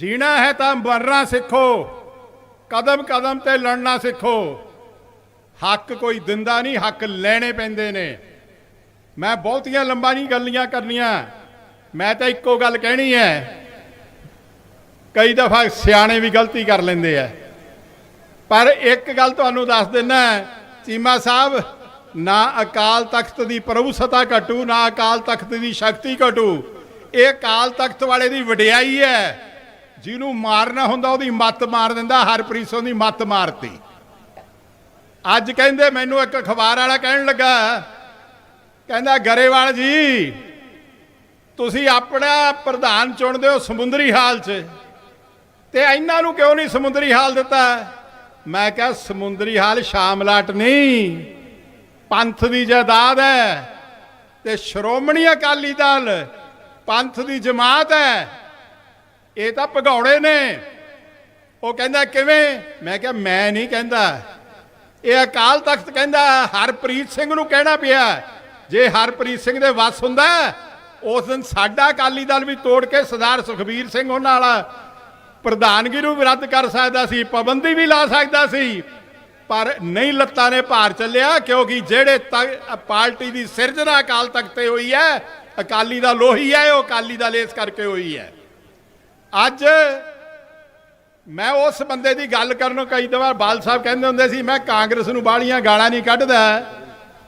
ਜੀਣਾ ਹੈ ਤਾਂ ਮਰਨਾ ਸਿੱਖੋ। ਕਦਮ ਕਦਮ ਤੇ ਲੜਨਾ ਸਿੱਖੋ। ਹੱਕ ਕੋਈ ਦਿੰਦਾ ਨਹੀਂ, ਹੱਕ ਲੈਣੇ ਪੈਂਦੇ ਨੇ। ਮੈਂ ਬਹੁਤੀਆਂ ਲੰਬਾ ਨਹੀਂ ਗੱਲੀਆਂ ਕਰਨੀਆਂ। ਮੈਂ ਤਾਂ ਇੱਕੋ ਗੱਲ ਕਹਿਣੀ ਹੈ। ਕਈ ਦਫਾ ਸਿਆਣੇ ਵੀ ਗਲਤੀ ਕਰ ਲੈਂਦੇ ਆ। ਪਰ ਇੱਕ ਗੱਲ ਤੁਹਾਨੂੰ ਦੱਸ ਦਿੰਨਾ ਚੀਮਾ ਸਾਹਿਬ, ਨਾ ਅਕਾਲ ਤਖਤ ਦੀ ਪ੍ਰਭੂਸਤਾ ਘਟੂ, ਨਾ ਅਕਾਲ ਤਖਤ ਦੀ ਸ਼ਕਤੀ ਘਟੂ। ਇਹ ਅਕਾਲ ਤਖਤ ਵਾਲੇ ਦੀ ਵਡਿਆਈ ਹੈ। ਜਿਹਨੂੰ ਮਾਰਨਾ ਹੁੰਦਾ, ਉਹਦੀ ਮੱਤ ਮਾਰ ਦਿੰਦਾ, ਹਰਪ੍ਰੀਤ ਸਿੰਘ ਦੀ ਮੱਤ ਮਾਰਤੀ। ਅੱਜ ਕਹਿੰਦੇ, ਮੈਨੂੰ ਇੱਕ ਅਖਬਾਰ ਵਾਲਾ ਕਹਿਣ ਲੱਗਾ, ਕਹਿੰਦਾ, ਗਰੇਵਾਲ ਜੀ, ਤੁਸੀਂ ਆਪਣਾ ਪ੍ਰਧਾਨ ਚੁਣਦੇ ਹੋ ਸਮੁੰਦਰੀ ਹਾਲ 'ਚ, ਤੇ ਇਹਨਾਂ ਨੂੰ ਕਿਉਂ ਨਹੀਂ ਸਮੁੰਦਰੀ ਹਾਲ ਦਿੱਤਾ? ਮੈਂ ਕਿਹਾ, ਸਮੁੰਦਰੀ ਹਾਲ ਸ਼ਾਮਲਾਟ ਨਹੀਂ, ਪੰਥ ਦੀ ਜਾਇਦਾਦ ਹੈ, ਤੇ ਸ਼੍ਰੋਮਣੀ ਅਕਾਲੀ ਦਲ ਪੰਥ ਦੀ ਜਮਾਤ ਹੈ ਇਹ ਤਾਂ ਭਗੌੜੇ ਨੇ। ਉਹ ਕਹਿੰਦਾ, ਕਿਵੇਂ? ਮੈਂ ਕਿਹਾ, ਮੈਂ ਨਹੀਂ ਕਹਿੰਦਾ। ਇਹ ਅਕਾਲ ਤਖਤ ਕਹਿੰਦਾ, ਹਰਪ੍ਰੀਤ ਸਿੰਘ ਨੂੰ ਕਹਿਣਾ ਪਿਆ। ਜੇ ਹਰਪ੍ਰੀਤ ਸਿੰਘ ਦੇ ਵੱਸ ਹੁੰਦਾ, ਉਸ ਦਿਨ ਸਾਡਾ ਅਕਾਲੀ ਦਲ ਵੀ ਤੋੜ ਕੇ ਸਰਦਾਰ ਸੁਖਬੀਰ ਸਿੰਘ ਉਹਨਾਂ ਵਾਲਾ ਪ੍ਰਧਾਨਗੀ ਨੂੰ ਵੀ ਰੱਦ ਕਰ ਸਕਦਾ ਸੀ, ਪਾਬੰਦੀ ਵੀ ਲਾ ਸਕਦਾ ਸੀ। ਪਰ ਨਹੀਂ ਲੱਤਾਂ ਨੇ ਭਾਰ ਚੱਲਿਆ, ਕਿਉਂਕਿ ਜਿਹੜੇ ਤ- ਪਾਰਟੀ ਦੀ ਸਿਰਜਣਾ ਅਕਾਲ ਤਖਤ ਤੇ ਹੋਈ ਹੈ, ਅਕਾਲੀ ਦਾ ਲੋਹੀ ਹੈ, ਉਹ ਅਕਾਲੀ ਦਲ ਇਸ ਕਰਕੇ ਹੋਈ ਹੈ। ਅੱਜ ਮੈਂ ਉਸ ਬੰਦੇ ਦੀ ਗੱਲ ਕਰਨ ਕਈ ਦਵਾਰ ਬਾਲ ਸਾਹਿਬ ਕਹਿੰਦੇ ਹੁੰਦੇ ਸੀ, ਮੈਂ ਕਾਂਗਰਸ ਨੂੰ ਬਾਲੀਆਂ ਗਾਲਾਂ ਨਹੀਂ ਕੱਢਦਾ।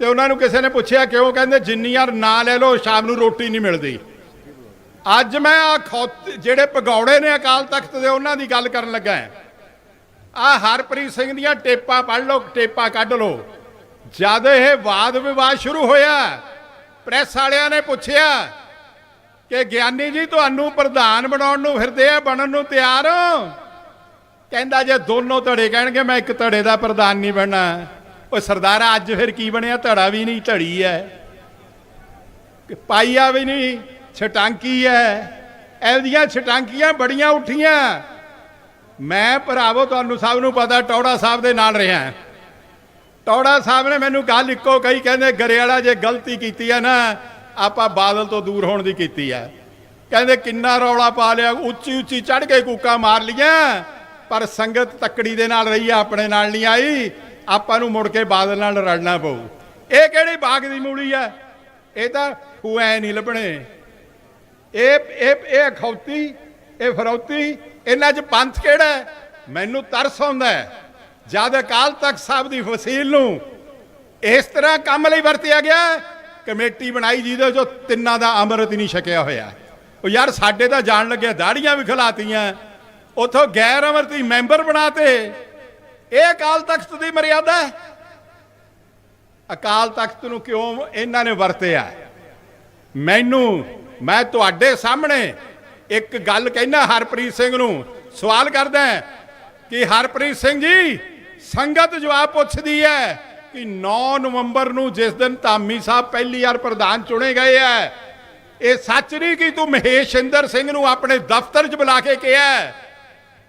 ਤੇ ਉਹਨਾਂ ਨੂੰ ਕਿਸੇ ਨੇ ਪੁੱਛਿਆ, ਕਿਉਂ? ਕਹਿੰਦੇ ਜਿੰਨੀ ਯਾਰ ਨਾ ਲੈ ਲਓ, ਸ਼ਾਮ ਨੂੰ ਰੋਟੀ ਨਹੀਂ ਮਿਲਦੀ। ਅੱਜ ਮੈਂ ਆ ਜਿਹੜੇ ਪਗੌੜੇ ਨੇ ਅਕਾਲ ਤਖਤ ਦੇ, ਉਹਨਾਂ ਦੀ ਗੱਲ ਕਰਨ ਲੱਗਾ ਆ ਹਰਪ੍ਰੀਤ ਸਿੰਘ ਦੀਆਂ ਟੇਪਾਂ ਪੜ ਲਓ, ਟੇਪਾਂ ਕੱਢ ਲਓ। ਜਦ ਇਹ ਵਾਦ ਵਿਵਾਦ ਸ਼ੁਰੂ ਹੋਇਆ, ਪ੍ਰੈਸ ਵਾਲਿਆਂ ਨੇ ਪੁੱਛਿਆ ਕਿ ਗਿਆਨੀ ਜੀ ਤੁਹਾਨੂੰ ਪ੍ਰਧਾਨ ਬਣਾਉਣ ਨੂੰ ਫਿਰਦੇ ਆ, ਬਣਨ ਨੂੰ ਤਿਆਰ? ਕਹਿੰਦਾ ਜੇ ਦੋਨੋਂ ਧੜੇ ਕਹਿਣਗੇ, ਮੈਂ ਇੱਕ ਧੜੇ ਦਾ ਪ੍ਰਧਾਨ ਨਹੀਂ ਬਣਨਾ। ਉਹ ਸਰਦਾਰਾ, ਅੱਜ ਫਿਰ ਕੀ ਬਣਿਆ? ਧੜਾ ਵੀ ਨਹੀਂ, ਧੜੀ ਹੈ ਕਿ ਪਾਈਆ ਵੀ ਨਹੀਂ, ਛਟਾਂਕੀ ਹੈ ਇਹਦੀਆਂ ਛਟਾਂਕੀਆਂ ਬੜੀਆਂ ਉੱਠੀਆਂ। ਮੈਂ ਭਰਾਵੋ, ਤੁਹਾਨੂੰ ਸਭ ਨੂੰ ਪਤਾ, ਟੌੜਾ ਸਾਹਿਬ ਦੇ ਨਾਲ ਰਿਹਾ। ਟੌੜਾ ਸਾਹਿਬ ਨੇ ਮੈਨੂੰ ਗੱਲ ਇੱਕੋ ਕਹੀ, ਕਹਿੰਦੇ ਗਰੇਵਾਲਾ ਜੇ ਗਲਤੀ ਕੀਤੀ ਹੈ ਨਾ ਆਪਾਂ ਬਾਦਲ ਤੋਂ ਦੂਰ ਹੋਣ ਦੀ ਕੀਤੀ ਹੈ ਕਹਿੰਦੇ ਕਿੰਨਾ ਰੌਲਾ ਪਾ ਲਿਆ, ਉੱਚੀ ਉੱਚੀ ਚੜ ਕੇ ਕੂਕਾ ਮਾਰ ਲਿਆ ਪਰ ਸੰਗਤ ਤੱਕੜੀ ਦੇ ਨਾਲ ਰਹੀ ਆ, ਆਪਣੇ ਨਾਲ ਨਹੀਂ ਆਈ। ਆਪਾਂ ਨੂੰ ਮੁੜ ਕੇ ਬਾਦਲ ਨਾਲ ਰਲਣਾ ਪਊ। ਇਹ ਕਿਹੜੀ ਬਾਗ ਦੀ ਮੂਲੀ ਆ? ਇਹ ਤਾਂ ਖੂਐ ਨਹੀਂ ਲੱਭਣੇ। ਇਹ ਇਹ ਇਹ ਖੌਤੀ ਇਹ ਫਰੌਤੀ, ਇਹਨਾਂ 'ਚ ਪੰਥ ਕਿਹੜਾ ਮੈਨੂੰ ਤਰਸ ਆਉਂਦਾ ਜਦ ਅਕਾਲ ਤਖਤ ਸਾਹਿਬ ਦੀ ਫਸੀਲ ਨੂੰ ਇਸ ਤਰ੍ਹਾਂ ਕੰਮ ਲਈ ਵਰਤਿਆ ਗਿਆ ਕਮੇਟੀ ਬਣਾਈ ਜਿਹਦੇ ਚੋਂ ਤਿੰਨਾਂ ਦਾ ਅੰਮ੍ਰਿਤ ਹੀ ਨਹੀਂ ਛਕਿਆ ਹੋਇਆ। ਉਹ ਯਾਰ ਸਾਡੇ ਤਾਂ ਜਾਣ ਲੱਗਿਆ ਦਾੜੀਆਂ ਵੀ ਖਿਲਾਤੀਆਂ। ਉਥੋਂ ਗੈਰ ਅਮਰਤੀ ਮੈਂਬਰ ਬਣਾਤੇ। ਇਹ ਅਕਾਲ ਤਖਤ ਦੀ ਮਰਿਆਦਾ ਹੈ। ਅਕਾਲ ਤਖਤ ਨੂੰ ਕਿਉਂ ਇਹਨਾਂ ਨੇ ਵਰਤਿਆ? ਮੈਨੂੰ, ਮੈਂ ਤੁਹਾਡੇ ਸਾਹਮਣੇ ਇੱਕ ਗੱਲ ਕਹਿਣਾ ਹਰਪ੍ਰੀਤ ਸਿੰਘ ਨੂੰ। ਸਵਾਲ ਕਰਦਾ ਕਿ ਹਰਪ੍ਰੀਤ ਸਿੰਘ ਜੀ, ਸੰਗਤ ਜਵਾਬ ਪੁੱਛਦੀ ਹੈ। ਕਿ 9 ਨਵੰਬਰ ਨੂੰ ਜਿਸ ਦਿਨ ਧਾਮੀ ਸਾਹਿਬ ਪਹਿਲੀ ਵਾਰ ਪ੍ਰਧਾਨ ਚੁਣੇ ਗਏ ਹੈ ਇਹ ਸੱਚ ਨਹੀਂ ਕਿ ਤੂੰ ਮਹੇਸ਼ ਇੰਦਰ ਸਿੰਘ ਨੂੰ ਆਪਣੇ ਦਫ਼ਤਰ 'ਚ ਬੁਲਾ ਕੇ ਕਿਹਾ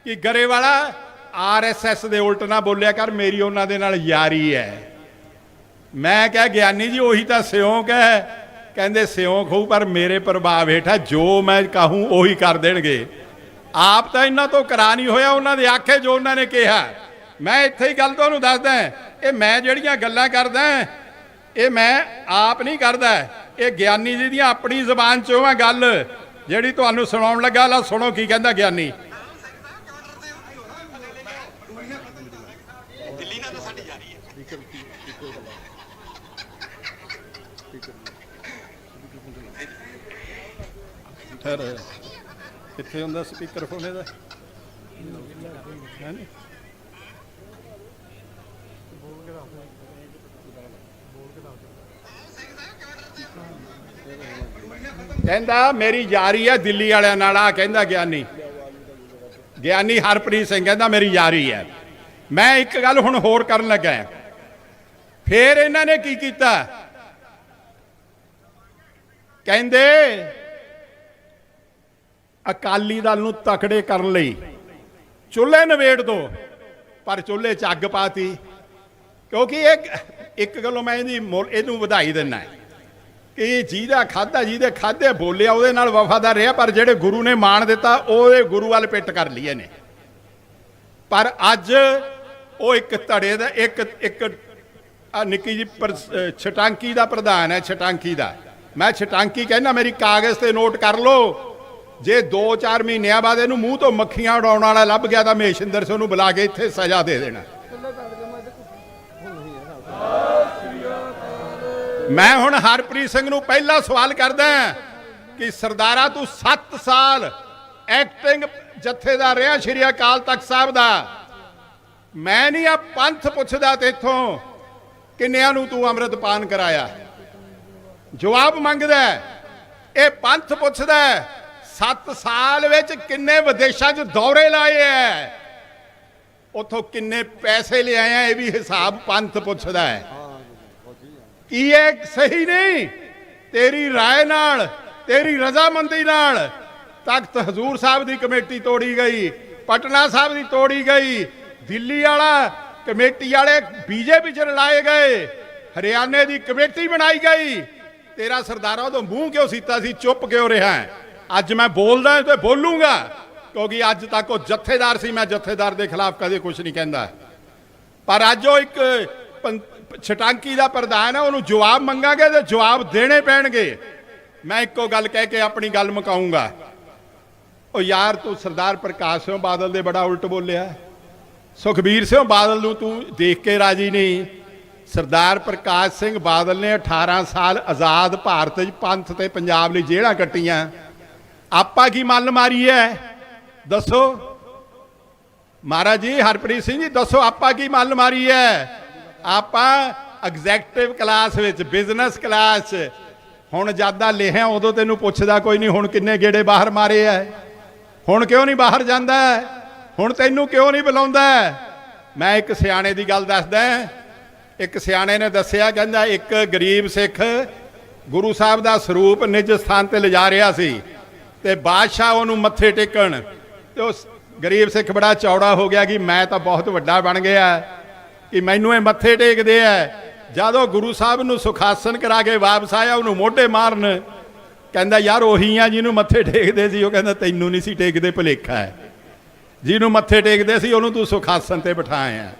ਕਿ ਗਰੇਵਾਲਾ ਆਰਐਸਐਸ ਦੇ ਉਲਟ ਨਾ ਬੋਲਿਆ ਕਰ, ਮੇਰੀ ਉਹਨਾਂ ਦੇ ਨਾਲ ਯਾਰੀ ਹੈ ਮੈਂ ਕਿਹਾ, ਗਿਆਨੀ ਜੀ, ਉਹੀ ਤਾਂ ਸਿਉਂਕ ਹੈ ਕਹਿੰਦੇ, ਸਿਉਂਕ ਹੋਊ, ਪਰ ਮੇਰੇ ਪ੍ਰਭਾਵ ਹੇਠਾਂ ਜੋ ਮੈਂ ਕਹੂੰ, ਉਹੀ ਕਰ ਦੇਣਗੇ। ਆਪ ਤਾਂ ਇਹਨਾਂ ਤੋਂ ਕਰਾ ਨਹੀਂ ਹੋਇਆ, ਉਹਨਾਂ ਦੇ ਆਖੇ ਜੋ ਉਹਨਾਂ ਨੇ ਕਿਹਾ। ਮੈਂ ਇੱਥੇ ਹੀ ਗੱਲ ਤੁਹਾਨੂੰ ਦੱਸਦਾ ਇਹ ਮੈਂ ਜਿਹੜੀਆਂ ਗੱਲਾਂ ਕਰਦਾ ਇਹ ਮੈਂ ਆਪ ਨਹੀਂ ਕਰਦਾ ਇਹ ਗਿਆਨੀ ਜੀ ਦੀਆਂ ਆਪਣੀ ਜ਼ੁਬਾਨ ਚੋਂ ਆ ਗੱਲ। ਜਿਹੜੀ ਤੁਹਾਨੂੰ ਸੁਣਾਉਣ ਲੱਗਾ ਲਾ ਸੁਣੋ ਕੀ ਕਹਿੰਦਾ ਗਿਆਨੀ। ਦਿੱਲੀ ਨਾਲ ਤਾਂ ਸਾਡੀ ਜਾਰੀ ਹੈ ਫਿਰ ਕਿੱਥੇ ਹੁੰਦਾ ਸਪੀਕਰ ਫੋਨ ਇਹਦਾ ਹੈ ਨੀ? ਕਹਿੰਦਾ, ਮੇਰੀ ਯਾਰੀ ਹੈ ਦਿੱਲੀ ਵਾਲਿਆਂ ਨਾਲ। ਆ ਕਹਿੰਦਾ ਗਿਆਨੀ। ਗਿਆਨੀ ਹਰਪ੍ਰੀਤ ਸਿੰਘ ਕਹਿੰਦਾ, ਮੇਰੀ ਯਾਰੀ ਹੈ। ਮੈਂ ਇੱਕ ਗੱਲ ਹੁਣ ਹੋਰ ਕਰਨ ਲੱਗਾ ਹਾਂ। ਫੇਰ ਇਹਨਾਂ ਨੇ ਕੀ ਕੀਤਾ? ਕਹਿੰਦੇ, ਅਕਾਲੀ ਦਲ ਨੂੰ ਤਕੜੇ ਕਰਨ ਲਈ ਚੁੱਲ੍ਹੇ ਨਵੇੜ ਦੋ। ਪਰ ਚੁੱਲ੍ਹੇ 'ਚ ਅੱਗ ਪਾਤੀ। ਕਿਉਂਕਿ ਇਹ ਇੱਕ ਗੱਲੋਂ ਮੈਂ ਇਹਦੀ ਮੁੱਲ- ਇਹਨੂੰ ਵਧਾਈ ਦਿੰਦਾ ਇਹ ਜਿਹਦਾ ਖਾਦਾ ਜਿਹਦੇ ਖਾਦੇ ਬੋਲਿਆ, ਉਹਦੇ ਨਾਲ ਵਫਾਦਾਰ ਰਿਹਾ, ਪਰ ਜਿਹੜੇ ਗੁਰੂ ਨੇ ਮਾਣ ਦਿੱਤਾ, ਉਹਦੇ ਗੁਰੂ ਵੱਲ ਪਿੱਟ ਕਰ ਲਈਏ ਨੇ। ਪਰ ਅੱਜ ਉਹ ਇੱਕ ਧੜੇ ਦਾ, ਇੱਕ ਇੱਕ, ਆ ਨਿੱਕੀ ਜੀ ਪਰ- ਛਟਾਂਕੀ ਦਾ ਪ੍ਰਧਾਨ ਹੈ, ਛਟਾਂਕੀ ਦਾ। ਮੈਂ ਛਟਾਂਕੀ ਕਹਿੰਦਾ, ਮੇਰੀ ਕਾਗਜ਼ ਤੇ ਨੋਟ ਕਰ ਲਓ। ਜੇ 2-4 ਮਹੀਨਿਆਂ ਬਾਅਦ ਇਹਨੂੰ ਮੂੰਹ ਤੋਂ ਮੱਖੀਆਂ ਉਡਾਉਣ ਵਾਲਾ ਲੱਭ ਗਿਆ, ਤਾਂ ਮਹੇਸ਼ਿੰਦਰ ਸਿੰਘ ਨੂੰ ਬੁਲਾ ਕੇ ਇੱਥੇ ਸਜ਼ਾ ਦੇ ਦੇਣਾ। ਮੈਂ ਹੁਣ ਹਰਪ੍ਰੀਤ ਸਿੰਘ ਨੂੰ ਪਹਿਲਾ ਸਵਾਲ ਕਰਦਾ ਕਿ ਸਰਦਾਰਾ, ਤੂੰ 7 ਸਾਲ ਐਕਟਿੰਗ ਜਥੇਦਾਰ ਰਿਹਾ ਸ਼੍ਰੀ ਅਕਾਲ ਤਖਤ ਸਾਹਿਬ ਦਾ। ਮੈਂ ਨਹੀਂ ਆ ਪੰਥ ਪੁੱਛਦਾ ਤੇਥੋਂ ਕਿੰਨਿਆਂ ਨੂੰ ਤੂੰ ਅੰਮ੍ਰਿਤਪਾਨ ਕਰਾਇਆ। ਜਵਾਬ ਮੰਗਦਾ ਇਹ ਪੰਥ ਪੁੱਛਦਾ 7 ਸਾਲ ਵਿੱਚ ਕਿੰਨੇ ਵਿਦੇਸ਼ਾਂ 'ਚ ਦੌਰੇ ਲਾਏ ਐ? ਉਥੋਂ ਕਿੰਨੇ ਪੈਸੇ ਲਿਆਏ ਇਹ ਵੀ ਹਿਸਾਬ ਪੰਥ ਪੁੱਛਦਾ ਹੈ। ਕੀ ਇਹ ਸਹੀ ਨਹੀਂ ਤੇਰੀ رائے ਨਾਲ ਤੇਰੀ ਰਜ਼ਾਮੰਦੀ ਨਾਲ ਤਖਤ ਹਜ਼ੂਰ ਸਾਹਿਬ ਦੀ ਕਮੇਟੀ ਤੋੜੀ ਗਈ ਪਟਨਾ ਸਾਹਿਬ ਦੀ ਤੋੜੀ ਗਈ ਦਿੱਲੀ ਵਾਲਾ ਕਮੇਟੀ ਵਾਲੇ ਬੀਜੇਪੀ ਚ ਰਲਾਏ ਗਏ ਹਰਿਆਣੇ ਦੀ ਕਮੇਟੀ ਬਣਾਈ ਗਈ ਤੇਰਾ ਸਰਦਾਰਾ ਉਦੋਂ ਮੂੰਹ ਕਿਉਂ ਸੀਤਾ ਸੀ ਚੁੱਪ ਕਿਉਂ ਰਿਹਾ ਹੈ? ਅੱਜ ਮੈਂ ਬੋਲਦਾ ਤੇ ਬੋਲੂੰਗਾ ਕਿਉਂਕਿ ਅੱਜ ਤੱਕ ਉਹ ਜਥੇਦਾਰ ਸੀ ਮੈਂ ਜਥੇਦਾਰ ਦੇ ਖਿਲਾਫ ਕਦੇ ਕੁਝ ਨਹੀਂ ਕਹਿੰਦਾ ਪਰ ਅੱਜ ਉਹ ਇੱਕ ਪੰ- ਛਟਾਂਕੀ ਦਾ ਪ੍ਰਧਾਨ ਹੈ ਉਹਨੂੰ ਜਵਾਬ ਮੰਗਾਂਗੇ ਤੇ ਜਵਾਬ ਦੇਣੇ ਪੈਣਗੇ। ਮੈਂ ਇੱਕੋ ਗੱਲ ਕਹਿ ਕੇ ਆਪਣੀ ਗੱਲ ਮੁਕਾਉਂਗਾ ਉਹ ਯਾਰ ਤੂੰ ਸਰਦਾਰ ਪ੍ਰਕਾਸ਼ ਸਿੰਘ ਬਾਦਲ ਦੇ ਬੜਾ ਉਲਟ ਬੋਲਿਆ। ਸੁਖਬੀਰ ਸਿੰਘ ਬਾਦਲ ਨੂੰ ਤੂੰ ਦੇਖ ਕੇ ਰਾਜੀ ਨਹੀਂ। ਸਰਦਾਰ ਪ੍ਰਕਾਸ਼ ਸਿੰਘ ਬਾਦਲ ਨੇ 18 ਸਾਲ ਆਜ਼ਾਦ ਭਾਰਤ 'ਚ ਪੰਥ ਤੇ ਪੰਜਾਬ ਲਈ ਜੇਲ੍ਹਾਂ ਕੱਟੀਆਂ। ਆਪਾਂ ਕੀ ਮੱਲ ਮਾਰੀ ਹੈ ਦੱਸੋ। ਮਹਾਰਾਜ ਜੀ, ਹਰਪ੍ਰੀਤ ਸਿੰਘ ਜੀ, ਦੱਸੋ ਆਪਾਂ ਕੀ ਮੱਲ ਮਾਰੀ ਹੈ ਆਪਾਂ ਐਗਜ਼ੈਕਟਿਵ ਕਲਾਸ ਵਿੱਚ ਬਿਜ਼ਨਸ ਕਲਾਸ 'ਚ, ਹੁਣ ਜ਼ਿਆਦਾ ਲਿਖਿਆ, ਉਦੋਂ ਤੈਨੂੰ ਪੁੱਛਦਾ ਕੋਈ ਨਹੀਂ ਹੁਣ ਕਿੰਨੇ ਗੇੜੇ ਬਾਹਰ ਮਾਰੇ ਐ? ਹੁਣ ਕਿਉਂ ਨਹੀਂ ਬਾਹਰ ਜਾਂਦਾ ਹੁਣ ਤੈਨੂੰ ਕਿਉਂ ਨਹੀਂ ਬੁਲਾਉਂਦਾ ਮੈਂ ਇੱਕ ਸਿਆਣੇ ਦੀ ਗੱਲ ਦੱਸਦਾ ਇੱਕ ਸਿਆਣੇ ਨੇ ਦੱਸਿਆ, ਕਹਿੰਦਾ ਇੱਕ ਗਰੀਬ ਸਿੱਖ ਗੁਰੂ ਸਾਹਿਬ ਦਾ ਸਰੂਪ ਨਿਜ ਸਥਾਨ ਤੇ ਲਿਜਾ ਰਿਹਾ ਸੀ ਤੇ ਬਾਦਸ਼ਾਹ ਉਹਨੂੰ ਮੱਥੇ ਟੇਕਣ ਤੇ ਉਸ ਗਰੀਬ ਸਿੱਖ ਬੜਾ ਚੌੜਾ ਹੋ ਗਿਆ ਕਿ ਮੈਂ ਤਾਂ ਬਹੁਤ ਵੱਡਾ ਬਣ ਗਿਆ। ਕਿ ਮੈਨੂੰ ਇਹ ਮੱਥੇ ਟੇਕਦੇ ਆ ਜਦੋਂ ਗੁਰੂ ਸਾਹਿਬ ਨੂੰ ਸੁਖਾਸਨ ਕਰਾ ਕੇ ਵਾਪਸ ਆਇਆ, ਉਹਨੂੰ ਮੋਢੇ ਮਾਰਨ, ਕਹਿੰਦਾ, ਯਾਰ, ਉਹੀ ਆ ਜਿਹਨੂੰ ਮੱਥੇ ਟੇਕਦੇ ਸੀ। ਉਹ ਕਹਿੰਦਾ, ਤੈਨੂੰ ਨਹੀਂ ਸੀ ਟੇਕਦੇ ਭੁਲੇਖਾ ਹੈ ਜਿਹਨੂੰ ਮੱਥੇ ਟੇਕਦੇ ਸੀ, ਉਹਨੂੰ ਤੂੰ ਸੁਖਾਸਨ ਤੇ ਬਿਠਾਇਆ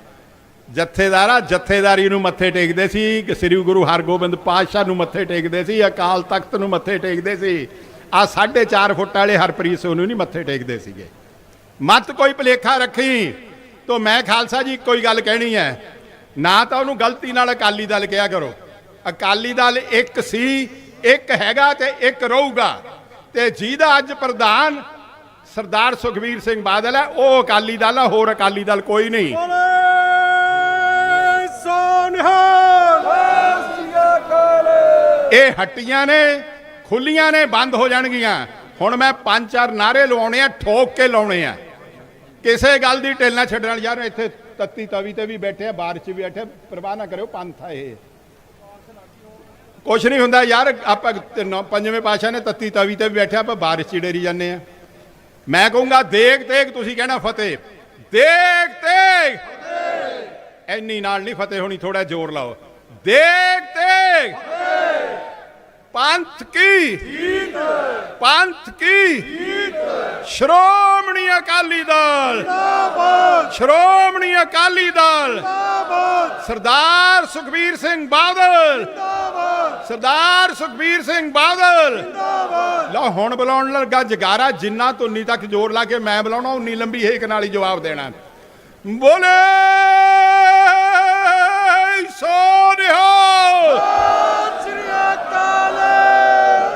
ਜਥੇਦਾਰਾ ਜਥੇਦਾਰੀ ਨੂੰ ਮੱਥੇ ਟੇਕਦੇ ਸੀ, ਕਿ ਸ੍ਰੀ ਗੁਰੂ ਹਰਗੋਬਿੰਦ ਪਾਤਸ਼ਾਹ ਨੂੰ ਮੱਥੇ ਟੇਕਦੇ ਸੀ, ਅਕਾਲ ਤਖਤ ਨੂੰ ਮੱਥੇ ਟੇਕਦੇ ਸੀ। ਆ 4.5 ਫੁੱਟ ਵਾਲੇ ਹਰਪ੍ਰੀਤ ਸਿੰਘ ਨੂੰ ਨਹੀਂ ਮੱਥੇ ਟੇਕਦੇ ਸੀਗੇ। ਮਤ ਕੋਈ ਭਲੇਖਾ ਰੱਖੀ। ਤੋ ਮੈਂ ਖਾਲਸਾ ਜੀ ਕੋਈ ਗੱਲ ਕਹਿਣੀ ਹੈ। ਨਾ ਤਾਂ ਉਹਨੂੰ ਗਲਤੀ ਨਾਲ ਅਕਾਲੀ ਦਲ ਕਿਹਾ ਕਰੋ। ਅਕਾਲੀ ਦਲ ਇੱਕ ਸੀ ਇੱਕ ਹੈਗਾ ਤੇ ਇੱਕ ਰਹੂਗਾ। ਤੇ ਜਿਹਦਾ ਅੱਜ ਪ੍ਰਧਾਨ ਸਰਦਾਰ ਸੁਖਬੀਰ ਸਿੰਘ ਬਾਦਲ ਹੈ ਉਹ ਅਕਾਲੀ ਦਲ ਹੈ ਹੋਰ ਅਕਾਲੀ ਦਲ ਕੋਈ ਨਹੀਂ। ਇਹ ਹੱਟੀਆਂ ਨੇ ਖੁੱਲੀਆਂ ਨੇ ਬੰਦ ਹੋ ਜਾਣਗੀਆਂ। ਹੁਣ ਮੈਂ ਪੰਜ ਚਾਰ ਨਾਰੇ ਲਵਾਉਣੇ ਆ ਠੋਕ ਕੇ ਲਾਉਣੇ ਆ। ਕਿਸੇ ਗੱਲ ਦੀ ਢਿੱਲ ਨਾ ਛੱਡਣ। ਯਾਰ, ਇੱਥੇ ਤੱਤੀ ਤਵੀ ਤੇ ਵੀ ਬੈਠੇ ਆ ਬਾਰਿਸ਼ ਵੀ ਬੈਠੇ ਪਰਵਾਹ ਨਾ ਕਰਿਓ, ਪੰਥ ਆ ਇਹ। ਕੁਛ ਨਹੀਂ ਹੁੰਦਾ ਯਾਰ, ਆਪਾਂ ਤੇ ਪੰਜਵੇਂ ਪਾਸ਼ਾ ਨੇ ਤੱਤੀ ਤਵੀ ਤੇ ਵੀ ਬੈਠੇ ਆਪਾਂ ਬਾਰਿਸ਼ 'ਚ ਡੇਰੀ ਜਾਂਦੇ ਆ। ਮੈਂ ਕਹੂੰਗਾ, ਦੇਖ ਤੇਗ ਤੁਸੀਂ ਕਹਿਣਾ ਫਤਿਹ। ਦੇਖ ਤੇਗ ਐਨੀ ਨਾਲ ਨਹੀਂ ਫਤਿਹ ਹੋਣੀ ਥੋੜਾ ਜ਼ੋਰ ਲਾਓ। ਦੇਖ ਤੇਗ ਪੰਥ ਕੀ? ਪੰਥ ਕੀ? ਸ਼੍ਰੋਮਣੀ ਅਕਾਲੀ ਦਲ। ਸ਼੍ਰੋਮਣੀ ਅਕਾਲੀ ਦਲ। ਸਰਦਾਰ ਸੁਖਬੀਰ ਸਿੰਘ ਬਾਦਲ। ਸਰਦਾਰ ਸੁਖਬੀਰ ਸਿੰਘ ਬਾਦਲ। ਲਓ ਹੁਣ ਬੁਲਾਉਣ ਲੱਗਾ ਜਗਾਰਾ ਜਿੰਨਾ ਤੁੰਨੀ ਤੱਕ ਜ਼ੋਰ ਲਾ ਕੇ ਮੈਂ ਬੁਲਾਉਣਾ ਉਨੀ ਲੰਬੀ ਹੇਕ ਨਾਲ ਹੀ ਜਵਾਬ ਦੇਣਾ। ਬੋਲੇ ਸੋਨਿਹਾ